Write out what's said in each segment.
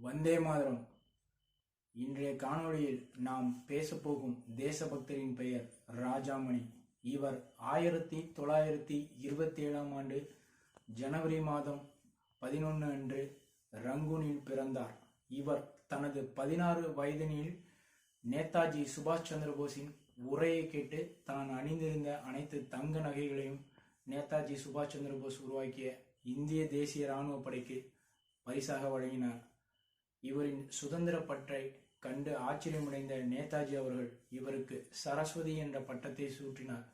வந்தே மாதரம். இன்றைய காணொளியில் நாம் பேசப்போகும் தேசபக்தரின் பெயர் ராஜாமணி. இவர் ஆயிரத்தி தொள்ளாயிரத்தி இருபத்தி ஏழாம் ஆண்டு ஜனவரி மாதம் பதினொன்று அன்று ரங்கூனில் பிறந்தார். இவர் தனது பதினாறு வயதினில் நேதாஜி சுபாஷ் சந்திரபோஸின் உரையை கேட்டு தான் அணிந்திருந்த அனைத்து தங்க நகைகளையும் நேதாஜி சுபாஷ் சந்திரபோஸ் உருவாக்கிய இந்திய தேசிய இராணுவ படைக்கு பரிசாக வழங்கினார். இவரின் சுதந்திர பற்றை கண்டு ஆச்சரியமடைந்த நேதாஜி அவர்கள் இவருக்கு சரஸ்வதி என்ற பட்டத்தை சூட்டினார்.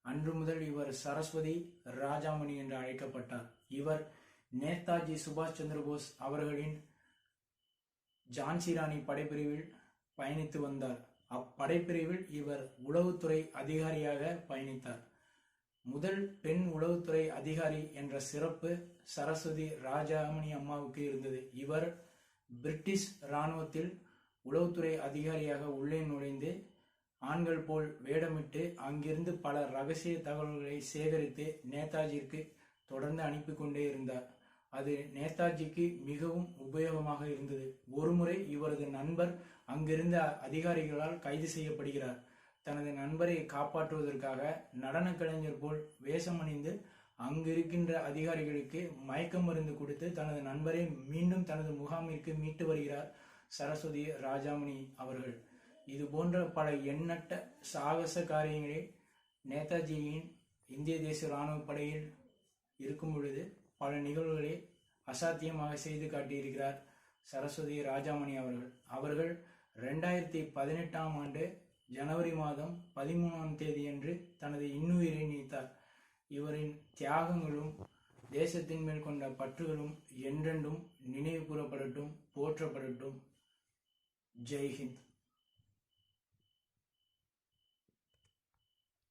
அன்று முதல் இவர் சரஸ்வதி ராஜாமணி என்று அழைக்கப்பட்டார். இவர் நேதாஜி சுபாஷ் சந்திரபோஸ் அவர்களின் ஜான்சி ராணி படைப்பிரிவில் பயணித்து வந்தார். அப்படைப்பிரிவில் இவர் உளவுத்துறை அதிகாரியாக பயணித்தார். முதல் பெண் உளவுத்துறை அதிகாரி என்ற சிறப்பு சரஸ்வதி ராஜாமணி அம்மாவுக்கு இருந்தது. இவர் பிரிட்டிஷ் இராணுவத்தில் உளவுத்துறை அதிகாரியாக உள்ளே நுழைந்து ஆண்கள் போல் வேடமிட்டு அங்கிருந்து பல ரகசிய தகவல்களை சேகரித்து நேதாஜிக்கு தொடர்ந்து அனுப்பி கொண்டே இருந்தார். அது நேதாஜிக்கு மிகவும் உபயோகமாக இருந்தது. ஒருமுறை இவரது நண்பர் அங்கிருந்த அதிகாரிகளால் கைது செய்யப்படுகிறார். தனது நண்பரை காப்பாற்றுவதற்காக நடன கலைஞர் போல் வேஷமணிந்து அங்கு இருக்கின்ற அதிகாரிகளுக்கு மயக்க மருந்து கொடுத்து தனது நண்பரை மீண்டும் தனது முகாமிற்கு மீட்டு வருகிறார் சரஸ்வதி ராஜாமணி அவர்கள். இது போன்ற பல எண்ணற்ற சாகச காரியங்களை நேதாஜியின் இந்திய தேசிய இராணுவ படையில் இருக்கும் பொழுது பல நிகழ்வுகளை அசாத்தியமாக செய்து காட்டியிருக்கிறார் சரஸ்வதி ராஜாமணி அவர்கள். அவர்கள் ரெண்டாயிரத்தி பதினெட்டாம் ஆண்டு ஜனவரி மாதம் பதிமூணாம் தேதியன்று தனது இன்னுயிரை நீத்தார். இவரின் தியாகங்களும் தேசத்தின் மேல் கொண்ட பற்றுகளும் என்றென்றும் நினைவு கூறப்படட்டும் போற்றப்படட்டும். ஜெய்ஹிந்த்.